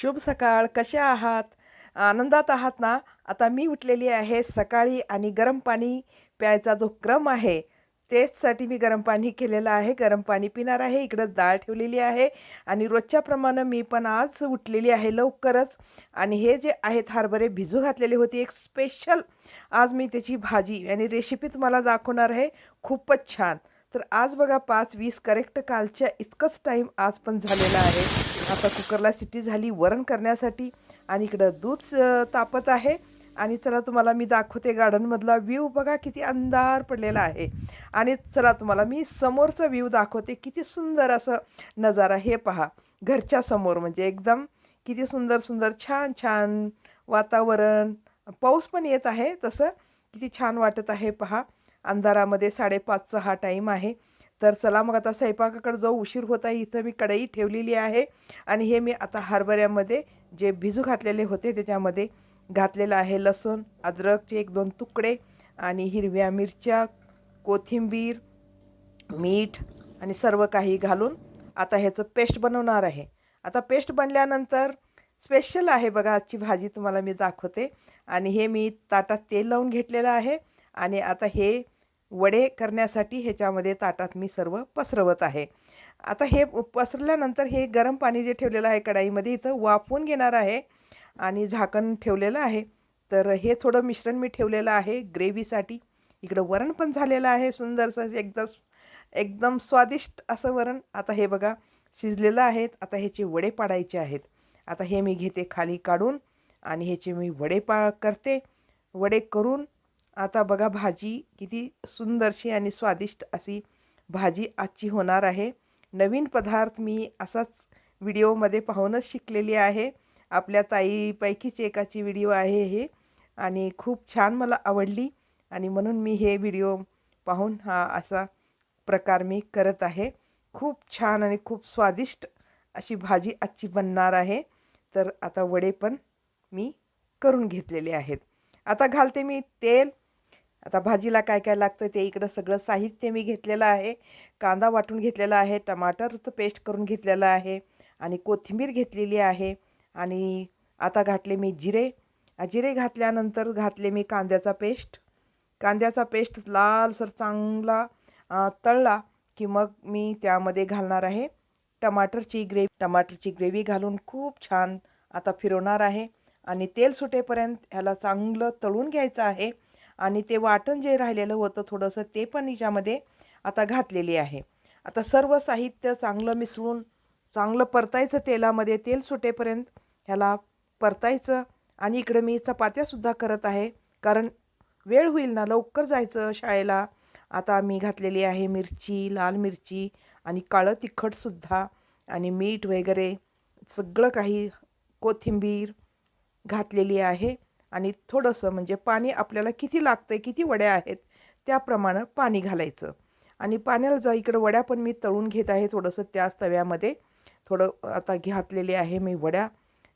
शुभ सकाळ कशा आहात? आनंदात आहात ना? आता मी उठलेली आहे सकाळी आणि गरम पाणी प्यायचा जो क्रम आहे तेचसाठी मी गरम पाणी केलेलं आहे. गरम पाणी पिणार आहे इकडं डाळ ठेवलेली आहे आणि रोजच्याप्रमाणे मी पण आज उठलेली आहे लवकरच. आणि हे जे आहेत हरभरे भिजू घातलेले होते एक स्पेशल आज मी त्याची भाजी आणि रेसिपी तुम्हाला दाखवणार आहे. खूपच छान. तर आज बघा पाच वीस करेक्ट कालच्या इतकंच टाईम आज पण झालेला आहे. आता कुकरला सिटी झाली वरण करण्यासाठी आणि इकडं दूध तापत आहे. आणि चला तुम्हाला मी दाखवते गार्डनमधला व्ह्यू. बघा किती अंधार पडलेला आहे. आणि चला तुम्हाला मी समोरचा व्ह्यू दाखवते. किती सुंदर असं नजारा हे पहा. घरच्या समोर म्हणजे एकदम किती सुंदर सुंदर छान छान वातावरण. पाऊस पण येत आहे तसं. किती छान वाटत आहे. पहा. अंधारामध्ये साडेपाचचा हा टाईम आहे. तर चला मग आता स्वयंपाकाकडे जाऊ. उशीर होत आहे. इथं मी कढई ठेवलेली आहे. आणि हे मी आता हरभऱ्यामध्ये जे भिजू घातलेले होते त्याच्यामध्ये घातलेलं आहे लसूण अद्रकचे एक दोन तुकडे आणि हिरव्या मिरच्या कोथिंबीर मीठ आणि सर्व काही घालून आता ह्याचं पेस्ट बनवणार आहे. आता पेस्ट बनल्यानंतर स्पेशल आहे बघा आजची भाजी तुम्हाला मी दाखवते. आणि हे मी ताटात तेल लावून घेतलेलं आहे. आणि आता हे वडे करण्यासाठी ह्याच्यामध्ये ताटात मी सर्व पसरवत आहे. आता हे पसरल्यानंतर हे गरम पाणी जे ठेवलेलं आहे कढाईमध्ये इथं वाफवून घेणार आहे आणि झाकण ठेवलेलं आहे. तर हे थोडं मिश्रण मी ठेवलेलं आहे ग्रेव्हीसाठी. इकडं वरण पण झालेलं आहे सुंदरसं एकदम एकदम स्वादिष्ट असं वरण. आता हे बघा शिजलेलं आहेत. आता ह्याचे वडे पाडायचे आहेत. आता हे मी घेते खाली काढून आणि ह्याचे मी वडे पा करते. वडे करून आता बघा भाजी किती सुंदरशी आणि स्वादिष्ट अशी भाजी आजची होणार आहे. नवीन पदार्थ मी असाच व्हिडिओमध्ये पाहूनच शिकलेली आहे. आपल्या ताईपैकीच एकाची व्हिडिओ आहे हे आणि खूप छान मला आवडली आणि म्हणून मी हे व्हिडिओ पाहून हा असा प्रकार मी करत आहे. खूप छान आणि खूप स्वादिष्ट अशी भाजी आजची बनणार आहे. तर आता वडे पण मी करून घेतलेले आहेत. आता घालते मी तेल आता भाजीला काय काय लागतं ते इकडं सगळं साहित्य मी घेतलेलं आहे. कांदा वाटून घेतलेला आहे टमाटरचं पेस्ट करून घेतलेलं आहे आणि कोथिंबीर घेतलेली आहे आणि आता घातले मी जिरे. जिरे घातल्यानंतर घातले मी कांद्याचा पेस्ट. कांद्याचा पेस्ट लालसर चांगला तळला की मग मी त्यामध्ये घालणार आहे टमाटरची ग्रेव्ही. टमाटरची ग्रेव्ही घालून खूप छान आता फिरवणार आहे आणि तेल सुटेपर्यंत ह्याला चांगलं तळून घ्यायचं आहे. आणि ते वाटण जे राहिलेलं होतं थोडंसं ते पण हिच्यामध्ये आता घातलेले आहे. आता सर्व साहित्य चांगलं मिसळून चांगलं परतायचं तेलामध्ये तेल सुटेपर्यंत ह्याला परतायचं आणि इकडे मी चपात्यासुद्धा करत आहे कारण वेळ होईल ना लवकर जायचं शाळेला. आता मी घातलेली आहे मिरची लाल मिरची आणि काळं तिखटसुद्धा आणि मीठ वगैरे सगळं काही कोथिंबीर घातलेली आहे. आणि थोडंसं म्हणजे पाणी आपल्याला किती लागतं आहे किती वड्या आहेत त्याप्रमाणे पाणी घालायचं. आणि पाण्याला जा इकडं वड्या पण मी तळून घेत आहे थोडंसं त्याच तव्यामध्ये. थोडं आता घातलेले आहे मी वड्या.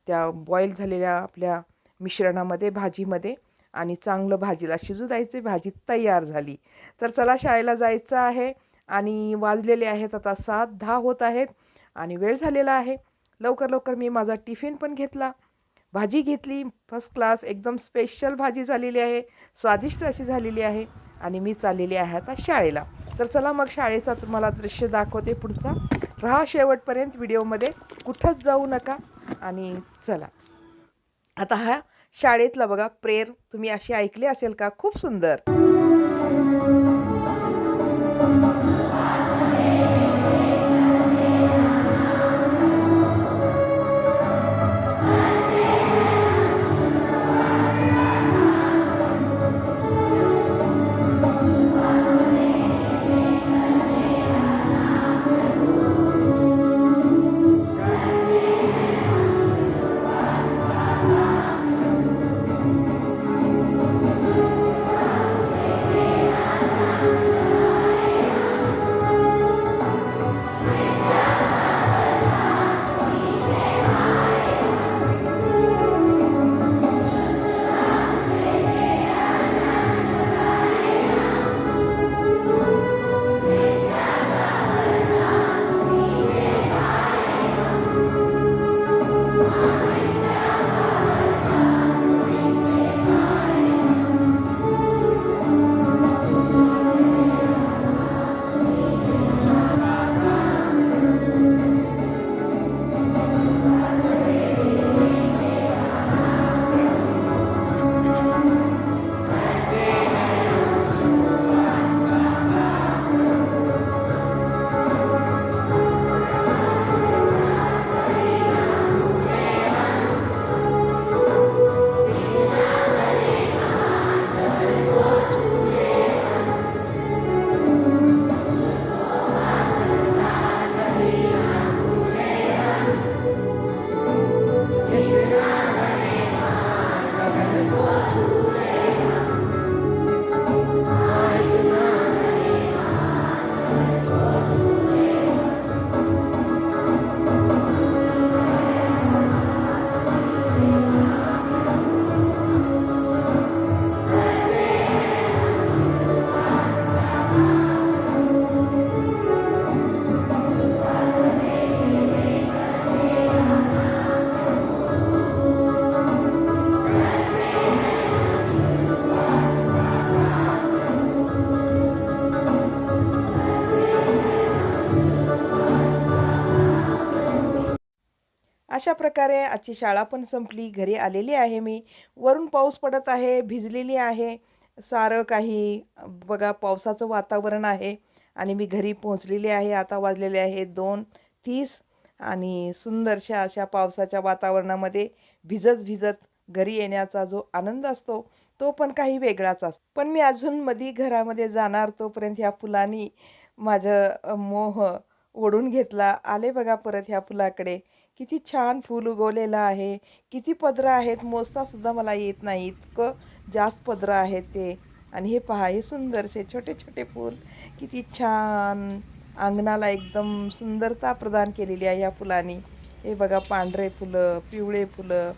त्या बॉईल झालेल्या आपल्या मिश्रणामध्ये भाजीमध्ये आणि चांगलं भाजीला शिजू द्यायचे भाजी तयार झाली. तर चला शाळेला जायचं आहे आणि वाजलेले आहेत आता सात दहा होत आहेत आणि वेळ झालेला आहे. लवकर लवकर मी माझा टिफिन पण घेतला. भाजी घेतली फर्स्ट क्लास एकदम स्पेशल भाजी झालेली आहे स्वादिष्ट अशी झालेली आहे आणि मी चाललेली आहे आता शाळेला. तर चला मग शाळेचा तुम्हाला दृश्य दाखवते पुढचा. राहा शेवटपर्यंत व्हिडिओमध्ये. कुठंच जाऊ नका आणि चला. आता हा शाळेतला बघा प्रेयर तुम्ही अशी ऐकली असेल का? खूप सुंदर. प्रकारे आजची शाळा पण संपली. घरी आलेली आहे मी. वरून पाऊस पडत आहे भिजलेली आहे. सारं काही बघा पावसाचं वातावरण आहे आणि मी घरी पोहोचलेली आहे. आता वाजलेले आहे दोन तीस आणि सुंदरशा अशा पावसाच्या वातावरणामध्ये भिजत भिजत घरी येण्याचा जो आनंद असतो तो पण काही वेगळाच असतो. पण मी अजून मधी घरामध्ये जाणार तोपर्यंत ह्या फुलांनी माझं मोह ओढून घेतला. आले बघा परत ह्या फुलाकडे. किती छान फूल उगवलेलं आहे. किती पदरं आहेत. मोजतासुद्धा मला येत नाही. इतकं जास्त पदरं आहेत ते. आणि हे पहा हे सुंदरसे छोटे छोटे फूल. किती छान अंगणाला एकदम सुंदरता प्रदान केलेली आहे ह्या फुलांनी. हे बघा पांढरे फुलं पिवळे फुलं.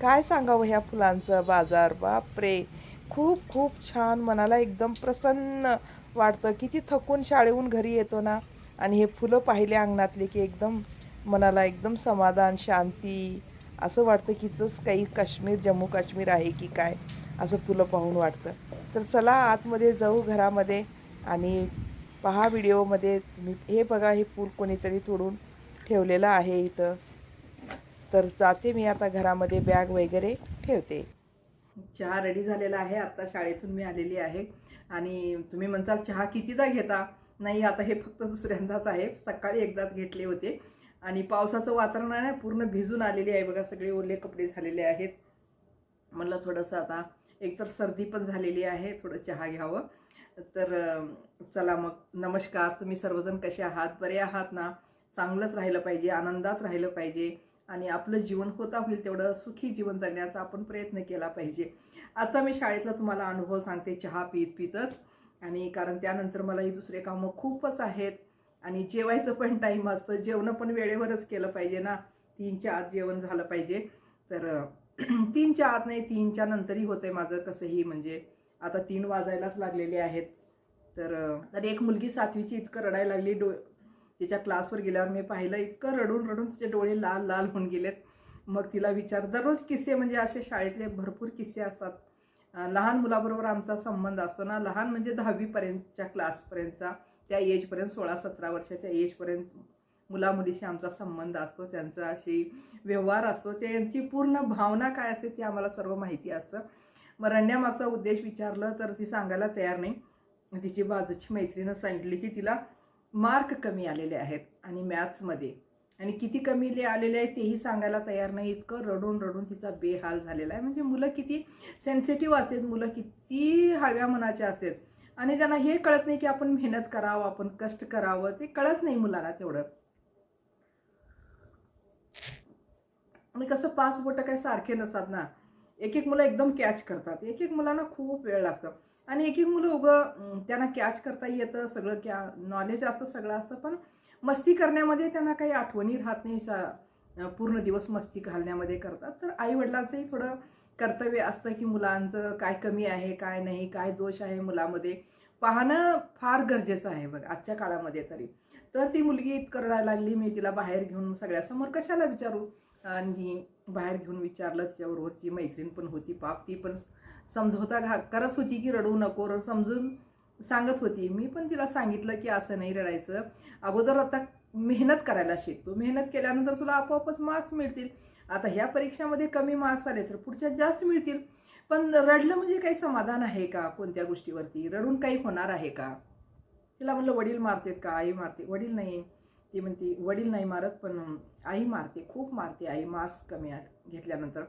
काय सांगावं ह्या फुलांचं बाजार? बापरे! खूप खूप छान मनाला एकदम प्रसन्न वाटतं. किती थकून शाळेहून घरी येतो ना. आणि हे फुलं पाहिले अंगणातले की एकदम मनाला एकदम समाधान शांती असं वाटतं की इथंच काही काश्मीर जम्मू काश्मीर आहे की काय असं फुलं पाहून वाटतं. तर चला आतमध्ये जाऊ घरामध्ये आणि पहा व्हिडिओमध्ये. तुम्ही हे बघा हे फूल कोणीतरी तोडून ठेवलेलं आहे इथं. तर जाते मी आता घरामध्ये बॅग वगैरे ठेवते. चहा रेडी झालेला आहे. आत्ता शाळेतून मी आलेली आहे. आणि तुम्ही म्हणसाल चहा कितीदा घेता? नाही आता हे फक्त दुसऱ्यांदाच आहे. सकाळी एकदाच घेतले होते. आणि पावसाचं वातावरण आहे ना पूर्ण भिजून आलेली आहे बघा सगळे ओले कपडे झालेले आहेत. म्हणलं थोडंसं आता एकतर सर्दी पण झालेली आहे थोडं चहा घ्यावं. तर चला मग नमस्कार तुम्ही सर्वजण कसे आहात? बरे आहात ना? चांगलंच राहिलं पाहिजे आनंदात राहिलं पाहिजे. आणि आपलं जीवन होता होईल तेवढं सुखी जीवन जगण्याचा आपण प्रयत्न केला पाहिजे. आजचा मी शाळेतला तुम्हाला अनुभव सांगते चहा पीत पीतच आणि कारण त्यानंतर मला ही दुसरे कामं खूपच आहेत. आणि जेवायचं पण टाईम असतं. जेवणं पण वेळेवरच केलं पाहिजे ना. तीनच्या आत जेवण झालं पाहिजे. तर तीनच्या आत नाही तीनच्या नंतरही होतंय माझं कसंही. म्हणजे आता तीन वाजायलाच लागलेले आहेत. तर तर एक मुलगी सातवीची इतकं रडायला लागली. डो तिच्या क्लासवर गेल्यावर मी पाहिलं इतकं रडून रडून तिचे डोळे लाल लाल होऊन गेलेत. मग तिला विचार दररोज किस्से म्हणजे असे शाळेतले भरपूर किस्से असतात. लहान मुलाबरोबर आमचा संबंध असतो ना. लहान म्हणजे दहावीपर्यंतच्या क्लासपर्यंतचा. त्या एजपर्यंत सोळा सतरा वर्षाच्या एजपर्यंत मुलामुलीशी आमचा संबंध असतो. त्यांचा अशी व्यवहार असतो. त्यांची पूर्ण भावना काय असते ते आम्हाला सर्व माहिती असतं. मग रडण्यामागचा उद्देश विचारलं तर ती सांगायला तयार नाही. तिची बाजूची मैत्रीनं सांगितली की तिला मार्क कमी आलेले आहेत आणि मॅथ्समध्ये. आणि किती कमी आलेले आहेत तेही सांगायला तयार नाही. इतकं रडून रडून तिचा बेहाल झालेला आहे. म्हणजे मुलं किती सेन्सिटिव्ह असतात मुलं किती हळव्या मनाचे असतात. आणि त्यांना हे कळत नाही की आपण मेहनत करावं आपण कष्ट करावं. ते कळत नाही मुलाला तेवढं. आणि कसं पाच बोटं काही सारखे नसतात ना. एक एक मुलं एकदम कॅच करतात. एक एक मुलांना खूप वेळ लागतो. आणि एक एक मुलं उगं त्यांना कॅच करता येतं सगळं क्या नॉलेज असतं सगळं असतं पण मस्ती करण्यामध्ये त्यांना काही आठवणी राहत नाही. सा पूर्ण दिवस मस्ती घालण्यामध्ये करतात. तर आईवडिलांचंही थोडं कर्तव्य असतं की मुलांचं काय कमी आहे काय नाही काय दोष आहे मुलामध्ये पाहणं फार गरजेचं आहे बघ आजच्या काळामध्ये तरी. तर ती मुलगी इतकं रडायला लागली मी तिला बाहेर घेऊन सगळ्यासमोर कशाला विचारू? आणि बाहेर घेऊन विचारलं तिच्याबरोबर ती मैत्रीण पण होती पाप ती पण समजवता घा करत होती की रडू नको र समजून सांगत होती. मी पण तिला सांगितलं की असं नाही रडायचं. अगोदर आता मेहनत करायला शिकतो. मेहनत केल्यानंतर तुला आपोआपच मार्क्स मिळतील. आता ह्या परीक्षामध्ये कमी मार्क्स आले तर पुढच्या जास्त मिळतील. पण रडलं म्हणजे काही समाधान आहे का कोणत्या गोष्टीवरती? रडून काही होणार आहे का? तिला म्हणलं वडील मारतेत का? आई मारते. वडील नाही. ती म्हणते वडील नाही मारत पण आई मारते खूप मारते आई मार्क्स कमी घेतल्यानंतर.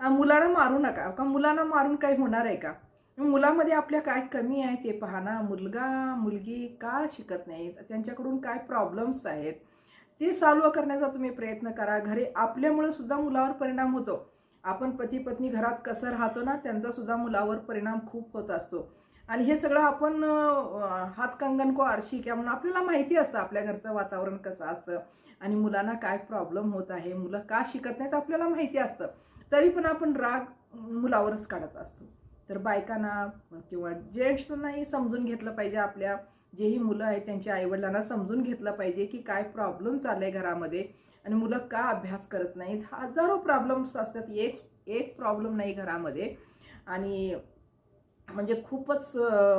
मुलांना मारू नका का मुलांना मारून काही होणार आहे का? मुलामध्ये आपल्या काय कमी आहे ते पहा ना. मुलगा मुलगी का शिकत नाहीत? त्यांच्याकडून काय प्रॉब्लेम्स आहेत? ते सॉल्व करण्याचा तुम्ही प्रयत्न करा. घरी आपल्यामुळे सुद्धा मुलावर परिणाम होतो. आपण पती पत्नी घरात कसं राहतो ना त्यांचा सुद्धा मुलावर परिणाम खूप होत असतो. आणि हे सगळं आपण हातकंगण को आरशी किंवा म्हणून आपल्याला माहिती असतं आपल्या घरचं वातावरण कसं असतं आणि मुलांना काय प्रॉब्लेम होत आहे मुलं का शिकत नाहीत आपल्याला माहिती असतं. तरी पण आपण राग मुलावरच काढत असतो. तर बायकांना किंवा जेंट्सनाही समजून घेतलं पाहिजे आपल्या जेही मुलं आहेत त्यांच्या आईवडिलांना समजून घेतलं पाहिजे की काय प्रॉब्लेम चाललाय घरामध्ये आणि मुलं का अभ्यास करत नाहीत. हजारो प्रॉब्लेम्स असतात. एक एक प्रॉब्लेम नाही घरामध्ये. आणि म्हणजे खूपच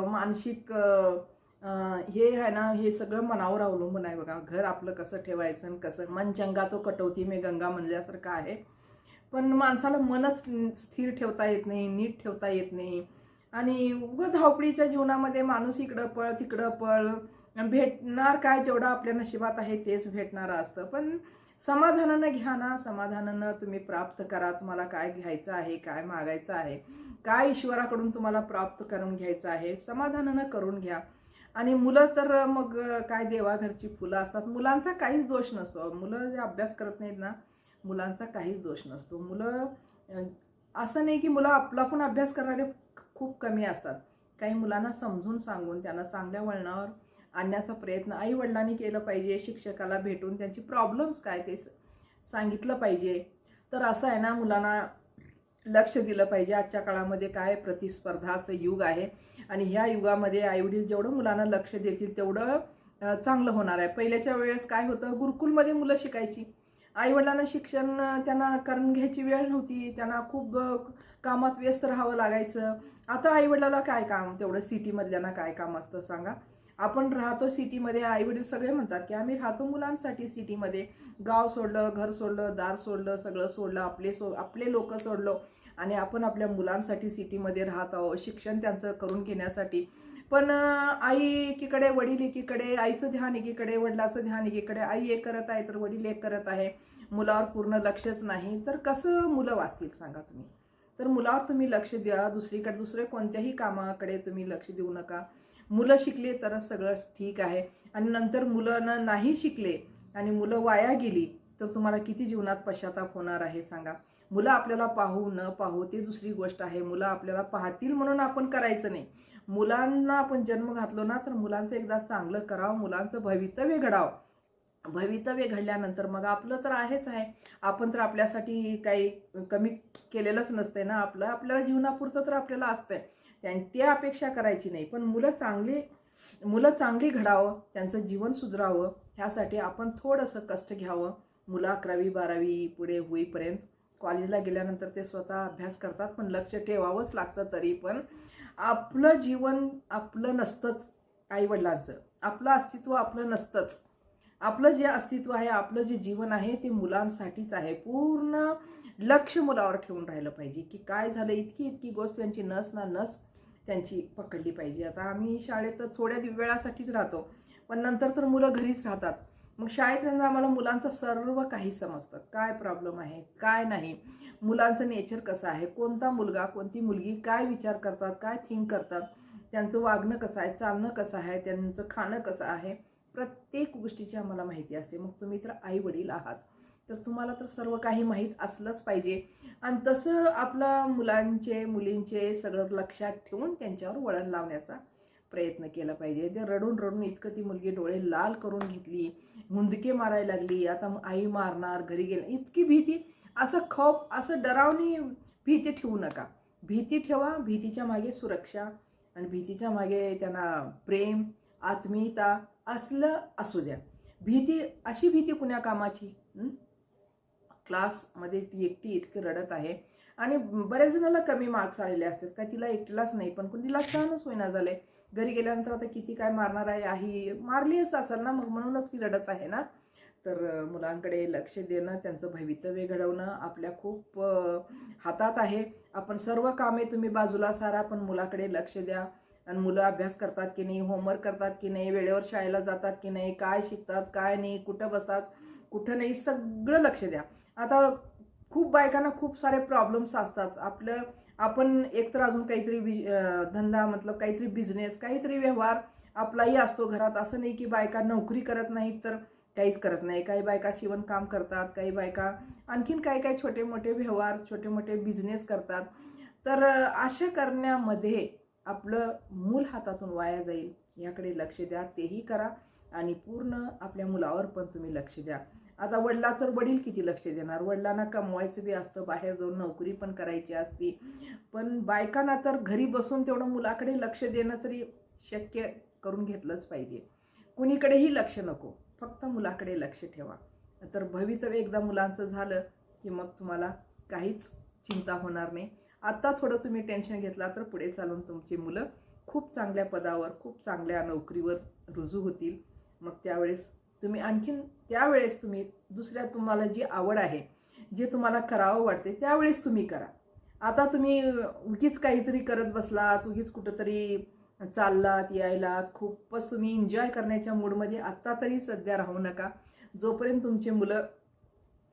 मानसिक हे आहे ना हे सगळं मनावर अवलंबून आहे बघा. घर आपलं कसं ठेवायचं आणि कसं मन चंगा तो कटवती मे गंगा म्हणल्यासारखं आहे. पण माणसाला मनच स्थिर ठेवता येत नाही नीट ठेवता येत नाही. आणि उगं धावपळीच्या जीवनामध्ये माणूस इकडं पळ तिकडं पळ. भेटणार काय जेवढं आपल्या नशिबात आहे तेच भेटणारं असतं. पण समाधानानं घ्या ना समाधानानं तुम्ही प्राप्त करा. तुम्हाला काय घ्यायचं आहे काय मागायचं आहे काय ईश्वराकडून तुम्हाला प्राप्त करून घ्यायचं आहे समाधानानं करून घ्या. आणि मुलं तर मग काय देवाघरची फुलं असतात. मुलांचा काहीच दोष नसतो. मुलं जे अभ्यास करत नाहीत ना मुलांचा काहीच दोष नसतो. मुलं असं नाही की मुलं आपला पण अभ्यास करणारे खूप कमी असतात. काही मुलांना समजून सांगून त्यांना चांगल्या वळणावर आणण्याचा प्रयत्न आई वडिलांनी केलं पाहिजे शिक्षकाला भेटून त्यांची प्रॉब्लेम्स काय ते स- सांगितलं पाहिजे. तर असं आहे ना मुलांना लक्ष दिलं पाहिजे. आजच्या काळामध्ये काय प्रतिस्पर्धाचं युग आहे आणि ह्या युगामध्ये आईवडील जेवढं मुलांना लक्ष देतील तेवढं चांगलं होणार आहे. पहिल्याच्या वेळेस काय होतं गुरुकुलमध्ये मुलं शिकायची. आईवडिलांना शिक्षण त्यांना करून घ्यायची वेळ नव्हती. त्यांना खूप कामात व्यस्त राहावं लागायचं. आता आईवडिलाला काय काम? तेवढं सिटीमधल्यांना काय काम असतं सांगा. आपण राहतो सिटीमध्ये आईवडील सगळे म्हणतात की आम्ही राहतो मुलांसाठी सिटीमध्ये. गाव सोडलं घर सोडलं दार सोडलं सगळं सोडलं आपले सो आपले लोक सोडलो आणि आपण आपल्या मुलांसाठी सिटीमध्ये राहत आहोत शिक्षण त्यांचं करून घेण्यासाठी. पण आई एकीकडे वडील एकीकडे आईचं ध्यान एकीकडे वडिलाचं ध्यान एकीकडे आई एक करत आहे तर वडील एक करत आहे. मुलावर पूर्ण लक्षच नाही. तर कसं मुलं वाचतील सांगा तुम्ही? तर मुलावर तुम्ही लक्ष द्या. दुसरीकडे दुसरे कोणत्याही कामाकडे तुम्ही लक्ष देऊ नका. मुलं शिकले तर सगळं ठीक आहे. आणि नंतर मुलं नाही शिकले आणि मुलं वाया गेली तर तुम्हाला किती जीवनात पश्चाताप होणार आहे सांगा. मुलं आपल्याला पाहू न पाहू ते दुसरी गोष्ट आहे. मुलं आपल्याला पाहतील म्हणून आपण करायचं नाही. मुलांना आपण जन्म घातलो ना तर मुलांचं एकदा चांगलं करावं मुलांचं भवितव्य घडावं. भवितव्य घडल्यानंतर मग आपलं तर आहेच आहे. आपण तर आपल्यासाठी काही कमी केलेलंच नसतंय ना आपलं. आपल्याला जीवनापुरतं तर आपल्याला असतंय. त्यां ते अपेक्षा करायची नाही. पण मुलं चांगली मुलं चांगली घडावं त्यांचं जीवन सुधरावं ह्यासाठी आपण थोडंसं कष्ट घ्यावं. मुलं अकरावी बारावी पुढे होईपर्यंत कॉलेजला गेल्यानंतर ते स्वतः अभ्यास करतात पण लक्ष ठेवावंच लागतं तरी पण आपलं जीवन आपलं नसतंच आईवडिलांचं. आपलं अस्तित्व आपलं नसतंच. आपलं जे अस्तित्व आहे आपलं जे जीवन आहे ते मुलांसाठीच आहे. पूर्ण लक्ष मुलावर ठेवून राहिलं पाहिजे की काय झालं इतकी इतकी गोष्ट त्यांची नस ना नस त्यांची पकडली पाहिजे. आता आम्ही शाळेत थोड्या वेळासाठीच राहतो पण नंतर तर मुलं घरीच राहतात. मग शाळेत नंतर आम्हाला मुलांचं सर्व काही समजतं. काय प्रॉब्लेम आहे काय नाही मुलांचं नेचर कसं आहे कोणता मुलगा कोणती मुलगी काय विचार करतात काय थिंक करतात त्यांचं वागणं कसं आहे चालणं कसं आहे त्यांचं खाणं कसं आहे प्रत्येक गोष्टीची आम्हाला माहिती असते. मग तुम्ही तर आई वडील आहात तर तुम्हाला तर सर्व काही माहीत असलंच पाहिजे. आणि तसं आपल्या मुलांचे मुलींचे सगळं लक्षात ठेवून त्यांच्यावर वळण लावण्याचा प्रयत्न केला पाहिजे. ते रडून रडून इतकं ती मुलगी डोळे लाल करून घेतली मुंदके मारायला लागली आता मग आई मारणार घरी गेलं इतकी भीती असं खप असं डरावणी भीती ठेवू नका. भीती ठेवा भीतीच्या मागे सुरक्षा आणि भीतीच्या मागे त्यांना प्रेम आत्मीयता असलं असू द्या. भीती अशी भीती कुण्या कामाची? क्लासमध्ये ती एकटी इतकी रडत आहे आणि बऱ्याच जणाला कमी मार्क्स आलेले असतात. का तिला एकटीलाच नाही पण कोण तिला छानच होईना झालंय. घरी गेल्यानंतर आता किती काय मारणार आहे आई मारलीच असेल ना मग म्हणूनच ती रडत आहे ना? तर मुलांकडे लक्ष देणं त्यांचं भवितव्य घडवणं आपल्या खूप हातात आहे. आपण सर्व कामे तुम्ही बाजूला सारा पण मुलाकडे लक्ष द्या. आणि मुलं अभ्यास करतात की नाही होमवर्क करतात की नाही वेळेवर शाळेला जातात की नाही काय शिकतात काय नाही कुठं बसतात कुठं नाही सगळं लक्ष द्या. आता खूप बायकांना खूप सारे प्रॉब्लेम्स असतात. आपलं आपण एकतर अजून काहीतरी बिज धंदा मतलब काहीतरी बिझनेस काहीतरी व्यवहार आपलाही असतो घरात. असं नाही की बायका नोकरी करत नाहीत तर काहीच करत नाही. काही बायका शिवणकाम करतात काही बायका आणखीन काही काही छोटे मोठे व्यवहार छोटे मोठे बिझनेस करतात. तर असे अशा करण्यामध्ये आपलं मूल हातातून वाया जाईल याकडे लक्ष द्या तेही करा आणि पूर्ण आपल्या मुलावर पण तुम्ही लक्ष द्या. आता वडिलाचं वडील किती लक्ष देणार? वडिलांना कमवायचं बी असतं बाहेर जाऊन नोकरी पण करायची असती. पण बायकांना तर घरी बसून तेवढं मुलाकडे लक्ष देणं तरी शक्य करून घेतलंच पाहिजे. कुणीकडेही लक्ष नको फक्त मुलाकडे लक्ष ठेवा. तर भवितव्य एकदा मुलांचं झालं की मग तुम्हाला काहीच चिंता होणार नाही. आत्ता थोडं तुम्ही टेन्शन घेतला तर पुढे चालून तुमची मुलं खूप चांगल्या पदावर खूप चांगल्या नोकरीवर रुजू होतील. मग त्यावेळेस तुम्ही आणखीन त्यावेळेस तुम्ही दुसऱ्या तुम्हाला जी आवड आहे जे तुम्हाला करावं वाटते त्यावेळेस तुम्ही करा. आता तुम्ही उगीच काहीतरी करत बसलात उगीच कुठंतरी चाललात यायलात खूपच तुम्ही एन्जॉय करण्याच्या मूडमध्ये आत्ता तरी सध्या राहू नका. जोपर्यंत तुमची मुलं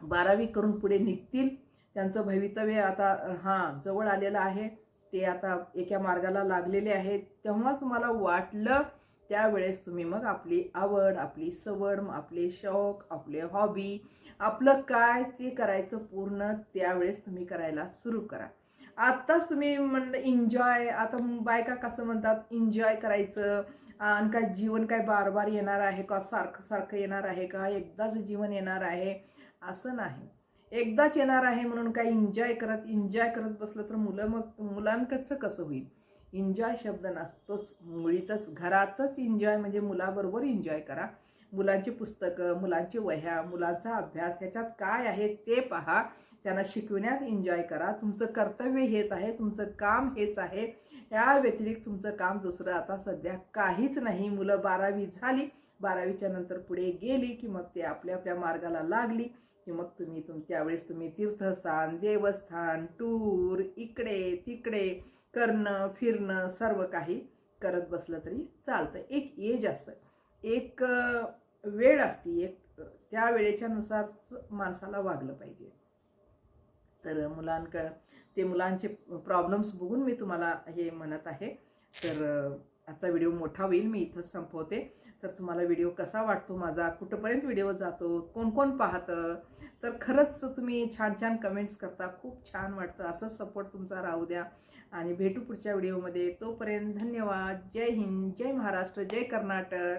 बारावी करून पुढे निघतील त्यांचं भवितव्य आता हां जवळ आलेलं आहे. ते आता एका मार्गाला लागलेले आहेत. तेव्हा तुम्हाला वाटलं त्यावेळेस तुम्ही मग आपली आवड आपली सवड आपले शौक आपले हॉबी आपलं काय ते करायचं पूर्ण त्यावेळेस तुम्ही करायला सुरू करा. आत्ताच तुम्ही म्हणलं एन्जॉय आता बायका कसं म्हणतात एन्जॉय करायचं. आणि काय जीवन काय बार बार येणार आहे का? सारखं सारखं येणार आहे का? एकदाच जीवन येणार आहे. असं नाही. एकदाच येणार आहे म्हणून काय एन्जॉय करत एन्जॉय करत बसलं तर मुलं मग मुलांकडचं कसं होईल? एन्जॉय शब्द नसतोच. मुळीतच घरातच एन्जॉय म्हणजे मुलाबरोबर एन्जॉय करा. मुलांची पुस्तकं मुलांची वह्या मुलांचा अभ्यास ह्याच्यात काय आहे ते पहा. त्यांना शिकविण्यात एन्जॉय करा. तुमचं कर्तव्य हेच आहे तुमचं काम हेच आहे. या व्यतिरिक्त तुमचं काम दुसरं आता सध्या काहीच नाही. मुलं बारावी झाली. बारावीच्या नंतर पुढे गेली की मग ते आपल्या आपल्या मार्गाला लागली. की मग तुम्ही तुम त्यावेळेस तुम्ही तीर्थस्थान देवस्थान टूर इकडे तिकडे करणं फिरणं सर्व काही करत बसलं तरी चालतं एक एज असतं. एक वेळ असती. एक त्या वेळेच्या नुसार माणसाला वागलं पाहिजे. तर मुलांक ते मुलांचे प्रॉब्लेम्स बघून मी तुम्हाला हे म्हणत आहे. तर आजचा व्हिडिओ मोठा होईल. मी इथंच संपवते. तर तुम्हाला व्हिडिओ कसा वाटतो माझा? कुठंपर्यंत व्हिडिओ जातो? कोण कोण पाहतं? तर खरंच तुम्ही छान छान कमेंट्स करता. खूप छान वाटतं. असंच सपोर्ट तुमचा राहू द्या. आणि भेटू पुढच्या व्हिडिओमध्ये तोपर्यंत धन्यवाद. जय हिंद. जय महाराष्ट्र. जय कर्नाटक.